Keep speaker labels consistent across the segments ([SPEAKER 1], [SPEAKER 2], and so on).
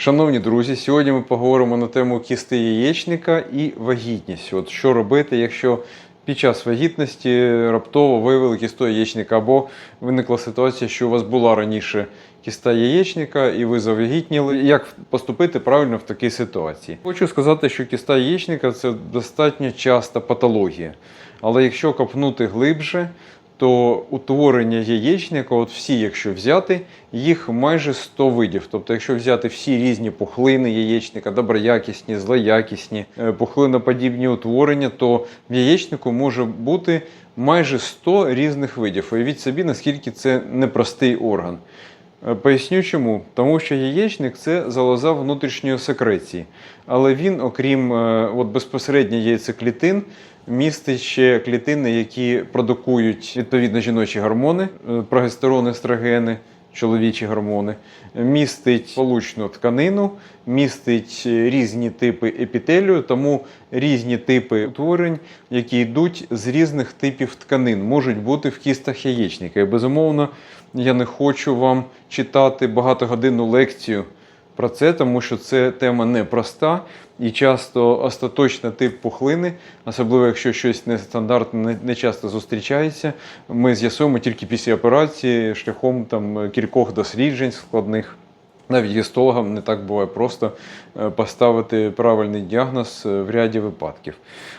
[SPEAKER 1] Шановні друзі, сьогодні ми поговоримо на тему кісти яєчника і вагітність. От що робити, якщо під час вагітності раптово виявили кісту яєчника, або виникла ситуація, що у вас була раніше кіста яєчника і ви завагітніли. Як поступити правильно в такій ситуації? Хочу сказати, що кіста яєчника це достатньо часта патологія. Але якщо копнути глибше, то утворення яєчника, от всі, якщо взяти, їх майже 100 видів. Тобто, якщо взяти всі різні пухлини яєчника, доброякісні, злоякісні, е, пухлиноподібні утворення, то в яєчнику може бути майже 100 різних видів. Уявіть собі, наскільки це непростий орган. Е, Поясню чому. Тому що яєчник це залоза внутрішньої секреції. Але він, окрім е, от безпосередньо яйцеклітин, містить ще клітини, які продукують відповідно жіночі гормони, е, прогестерон, естрогени, чоловічі гормони, містить получну тканину, містить е, різні типи епітелію, тому різні типи утворень, які йдуть з різних типів тканин, можуть бути в кістах яєчника. І безумовно, я не хочу вам читати багатогодинну лекцію про це, тому що це тема непроста і часто остаточний тип пухлини, особливо якщо щось нестандартне, не, не часто зустрічається, ми з'ясуємо тільки після операції шляхом там кількох досліджень складних. Навіть гістологам не так буває просто е, поставити правильний діагноз е, в ряді випадків.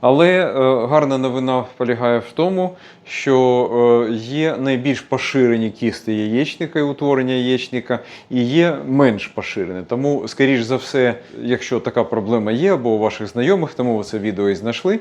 [SPEAKER 1] Але е, гарна новина полягає в тому, що є найбільш поширені кісти яєчника і утворення яєчника, і є менш поширені. Тому, скоріш за все, якщо така проблема є, або у ваших знайомих, тому ви це відео і знайшли,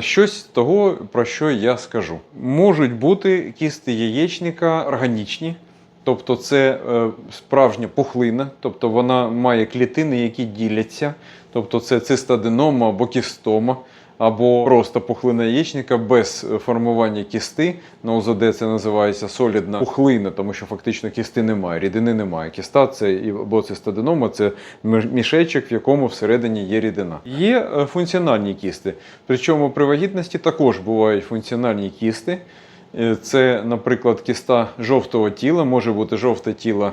[SPEAKER 1] щось того, про що я скажу. Можуть бути кісти яєчника органічні. Тобто це е, справжня пухлина, тобто вона має клітини, які діляться, тобто це цистаденома або кістома, або просто пухлина яєчника без формування кісти. На УЗД це називається солідна пухлина, тому що фактично кісти немає, рідини немає. Кіста це або цистаденома, це мішечок, в якому всередині є рідина. Є е, функціональні кісти, причому при вагітності також бувають функціональні кісти. Е, Це, наприклад, кіста жовтого тіла, може бути жовте тіло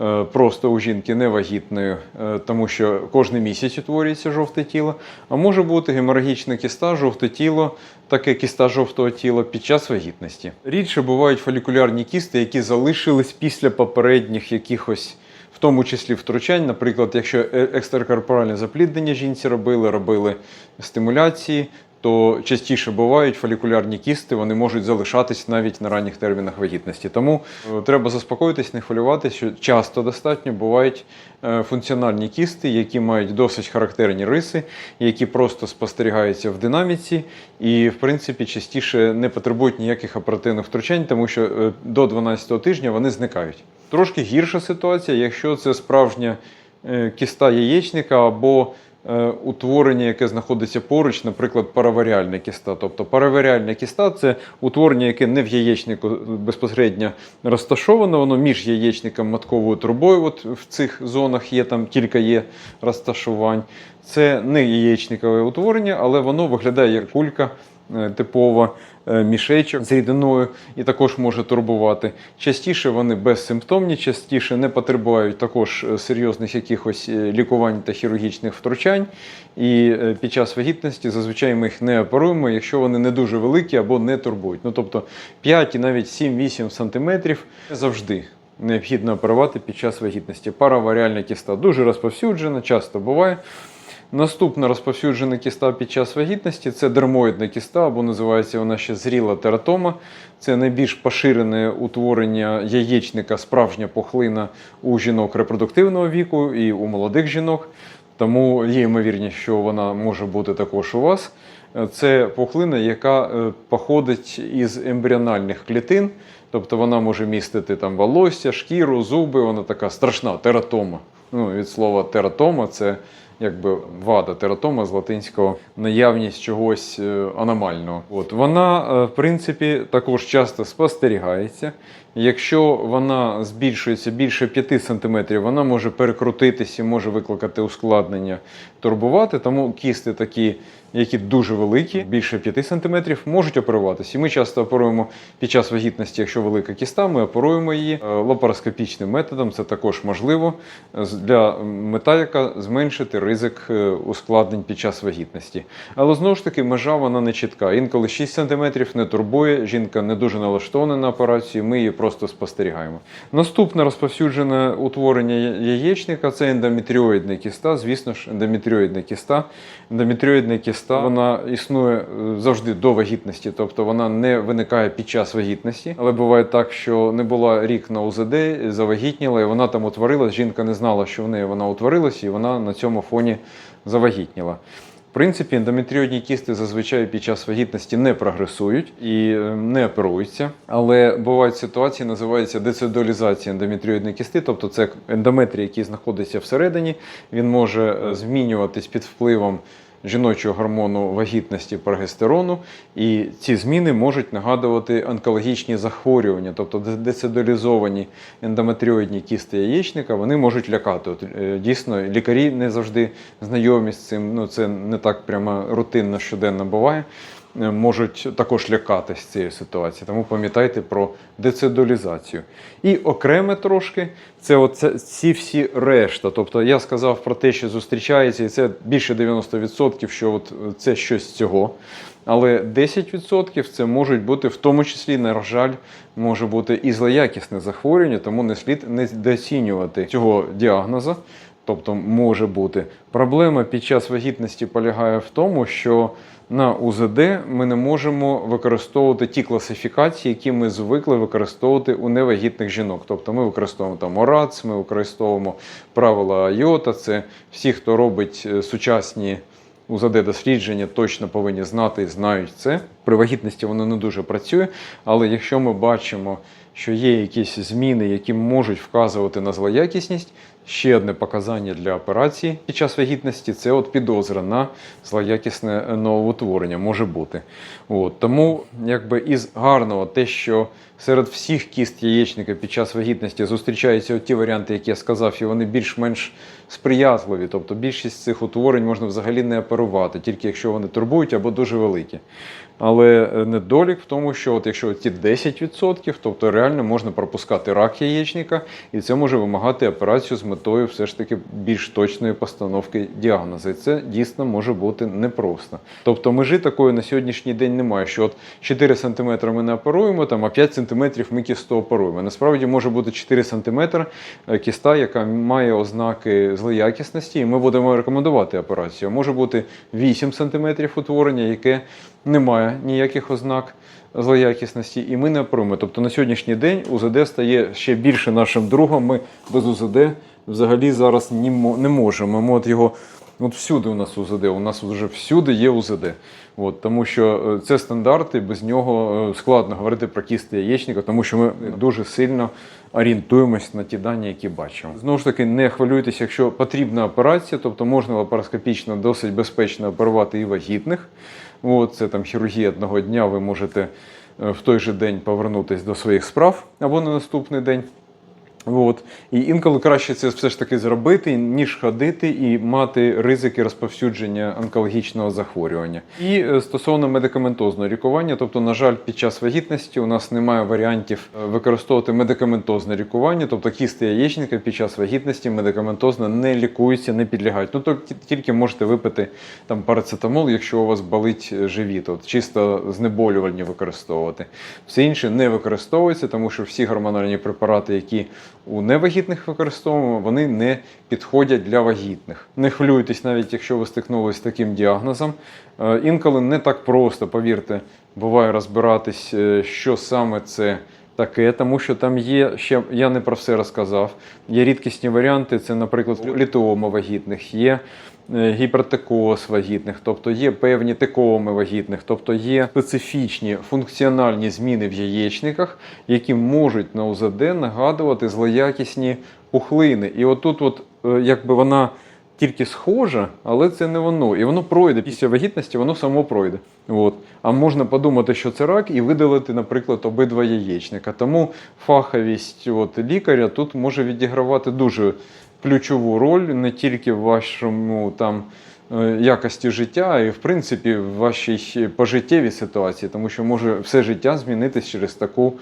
[SPEAKER 1] е, просто у жінки невагітної, е, тому що кожен місяць утворюється жовте тіло. А може бути геморагічна кіста, жовте тіло, таке кіста жовтого тіла під час вагітності. Рідше бувають фолікулярні кісти, які залишились після попередніх якихось. В тому числі втручань, наприклад, якщо екстракорпоральне запліднення жінці робили, робили стимуляції, то частіше бувають фолікулярні кісти, вони можуть залишатись навіть на ранніх термінах вагітності. Тому е, треба заспокоїтись, не хвилюватися, що часто достатньо бувають е, функціональні кісти, які мають досить характерні риси, які просто спостерігаються в динаміці, і в принципі частіше не потребують ніяких оперативних втручань, тому що е, до 12 тижня вони зникають. Трошки гірша ситуація, якщо це справжня кіста яєчника або утворення, яке знаходиться поруч, наприклад, параваріальна кіста. Тобто параваріальна кіста це утворення, яке не в яєчнику безпосередньо розташовано, воно між яєчником матковою трубою. От в цих зонах є там кілька є розташувань. Це не яєчникове утворення, але воно виглядає як кулька е, типова е, мішечок з рідиною і також може турбувати. Частіше вони безсимптомні, частіше не потребують також е, серйозних якихось лікувань та хірургічних втручань. І під час вагітності зазвичай ми їх не оперуємо, якщо вони не дуже великі або не турбують. Ну тобто 5 і навіть 7-8 сантиметрів завжди. Необхідно оперувати під час вагітності. Параваріальна кіста дуже розповсюджена, часто буває. Наступна розповсюджена кіста під час вагітності це дермоїдна кіста, або називається вона ще зріла тератома. Це найбільш поширене утворення яєчника, справжня пухлина у жінок репродуктивного віку і у молодих жінок. Тому є ймовірність, що вона може бути також у вас. Це пухлина, яка е, походить із ембріональних клітин, тобто вона може містити там волосся, шкіру, зуби, вона така страшна тератома. Ну, від слова тератома це якби вада тератома з латинського наявність чогось е, аномального. От вона, е, в принципі, також часто спостерігається. Якщо вона збільшується більше 5 см, вона може перекрутитися, може викликати ускладнення турбувати. Тому кісти такі, які дуже великі, більше 5 см, можуть оперуватися. І ми часто оперуємо під час вагітності, якщо велика кіста, ми оперуємо її е, лапароскопічним методом. Це також можливо е, для мета, яка зменшити ризик е, ускладнень під час вагітності. Але знову ж таки, межа вона не чітка. Інколи 6 см не турбує, жінка не дуже налаштована на операцію, ми її просто спостерігаємо. Наступне розповсюджене утворення яєчника це ендометріоїдна кіста. Звісно ж, ендометріоїдна кіста. Ендометріоїдна кіста вона існує е, завжди до вагітності, тобто вона не виникає під час вагітності. Але буває так, що не була рік на УЗД, завагітніла, і вона там утворилась. Жінка не знала, що в неї вона утворилась, і вона на цьому фоні завагітніла. В принципі, ендометріодні кісти зазвичай під час вагітності не прогресують і е, не оперуються. Але бувають ситуації, називаються децидуалізація ендометріодної кісти, тобто це ендометрій, який знаходиться всередині, він може е, змінюватись під впливом жіночого гормону вагітності прогестерону, і ці зміни можуть нагадувати онкологічні захворювання, тобто де- децидуалізовані ендометріоїдні кісти яєчника, вони можуть лякати. От, е, дійсно, лікарі не завжди знайомі з цим. Ну це не так прямо рутинно щоденно буває. Е, Можуть також лякатись цієї ситуації, тому пам'ятайте про децидуалізацію. І окреме трошки це оце, ці всі решта. Тобто я сказав про те, що зустрічається, і це більше 90%, що от це щось з цього. Але 10% це можуть бути, в тому числі, на жаль, може бути і злоякісне захворювання, тому не слід недооцінювати цього діагноза. Тобто може бути. Проблема під час вагітності полягає в тому, що на УЗД ми не можемо використовувати ті класифікації, які ми звикли використовувати у невагітних жінок. Тобто ми використовуємо там ОРАЦ, ми використовуємо правила Айота. Це всі, хто робить е, сучасні УЗД-дослідження, точно повинні знати і знають це. При вагітності воно не дуже працює, але якщо ми бачимо, що є якісь зміни, які можуть вказувати на злоякісність, ще одне показання для операції під час вагітності це от підозра на злоякісне новоутворення може бути. От, тому якби із гарного те, що серед всіх кіст яєчника під час вагітності зустрічаються ті варіанти, які я сказав, і вони більш-менш сприятливі. Тобто більшість цих утворень можна взагалі не оперувати, тільки якщо вони турбують або дуже великі. Але е, недолік в тому, що от якщо ті 10%, тобто реально можна пропускати рак яєчника, і це може вимагати операцію з метою все ж таки більш точної постановки діагнозу. І це дійсно може бути непросто. Тобто межі такої на сьогоднішній день немає, що от 4 см ми не оперуємо, там, а 5 см ми кісту оперуємо. Насправді може бути 4 см е, кіста, яка має ознаки злоякісності, і ми будемо рекомендувати операцію. Може бути 8 см утворення, яке не має ніяких ознак злоякісності, і ми не оперуємо. Тобто на сьогоднішній день УЗД стає ще більше нашим другом. Ми без УЗД взагалі зараз не можемо. Ми от його От всюди у нас УЗД, у нас вже всюди є УЗД. От, тому що е, це стандарт, і без нього е, складно говорити про кісти яєчника, тому що ми дуже сильно орієнтуємось на ті дані, які бачимо. Знову ж таки, не хвилюйтесь, якщо потрібна операція, тобто можна лапароскопічно досить безпечно оперувати і вагітних. От, це там хірургія одного дня, ви можете е, в той же день повернутися до своїх справ або на наступний день. От. І інколи краще це все ж таки зробити, ніж ходити і мати ризики розповсюдження онкологічного захворювання. І е, стосовно медикаментозного лікування, тобто, на жаль, під час вагітності у нас немає варіантів е, використовувати медикаментозне лікування, тобто кісти яєчника під час вагітності медикаментозно не лікуються, не підлягають. Ну то тільки можете випити там парацетамол, якщо у вас болить е, живіт, от чисто знеболювальні використовувати. Все інше не використовується, тому що всі гормональні препарати, які у невагітних використовуємо, вони не підходять для вагітних. Не хвилюйтесь, навіть якщо ви стикнулися з таким діагнозом. Е, Інколи не так просто, повірте, буває розбиратись, е, що саме це. Таке, тому що там є ще я не про все розказав. Є рідкісні варіанти. Це, наприклад, літоома вагітних, є е, гіпертекоз вагітних, тобто є певні текоми вагітних, тобто є специфічні функціональні зміни в яєчниках, які можуть на УЗД нагадувати злоякісні пухлини. І отут, от, е, якби вона тільки схоже, але це не воно. І воно пройде після вагітності, воно само пройде. От. А можна подумати, що це рак, і видалити, наприклад, обидва яєчника. Тому фаховість от, лікаря тут може відігравати дуже ключову роль не тільки в вашому там. е, Якості життя, і в принципі в вашій пожиттєвій ситуації, тому що може все життя змінитись через таку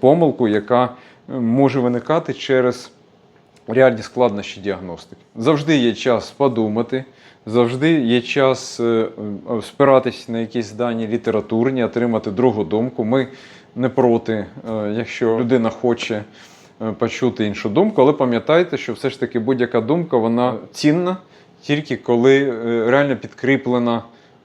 [SPEAKER 1] помилку, яка е, може виникати через реальні складнощі діагностики. Завжди є час подумати, завжди є час е, е, спиратись на якісь дані літературні, отримати другу думку. Ми не проти, е, якщо людина хоче почути іншу думку, але пам'ятайте, що все ж таки будь-яка думка вона цінна тільки коли реально підкріплена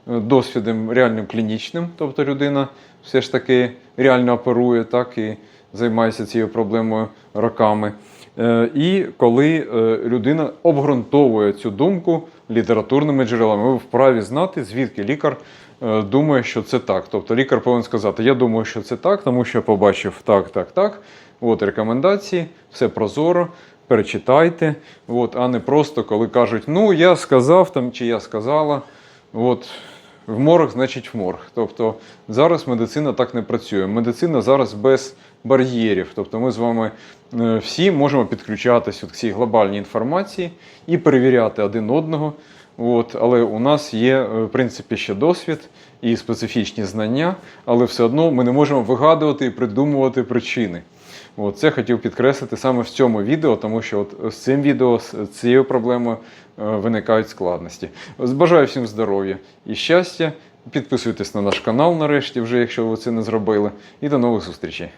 [SPEAKER 1] досвідом реальним клінічним, тобто людина все ж таки реально оперує так і займається цією проблемою роками. Е, І коли е, людина обґрунтовує цю думку літературними джерелами, ви вправі знати, звідки лікар е, думає, що це так. Тобто лікар повинен сказати: Я думаю, що це так, тому що я побачив так, так, так. От рекомендації, все прозоро, перечитайте. От, а не просто коли кажуть, ну я сказав там чи я сказала. От, в морг, значить в морг. Тобто зараз медицина так не працює. Медицина зараз без бар'єрів. Тобто ми з вами е, всі можемо підключатися к цій глобальній інформації і перевіряти один одного. От, але у нас є, е, в принципі, ще досвід і специфічні знання, але все одно ми не можемо вигадувати і придумувати причини. От, це хотів підкреслити саме в цьому відео, тому що от з цим відео, з цією проблемою е, виникають складності. Бажаю всім здоров'я і щастя. Підписуйтесь на наш канал нарешті, вже якщо ви це не зробили. І до нових зустрічей.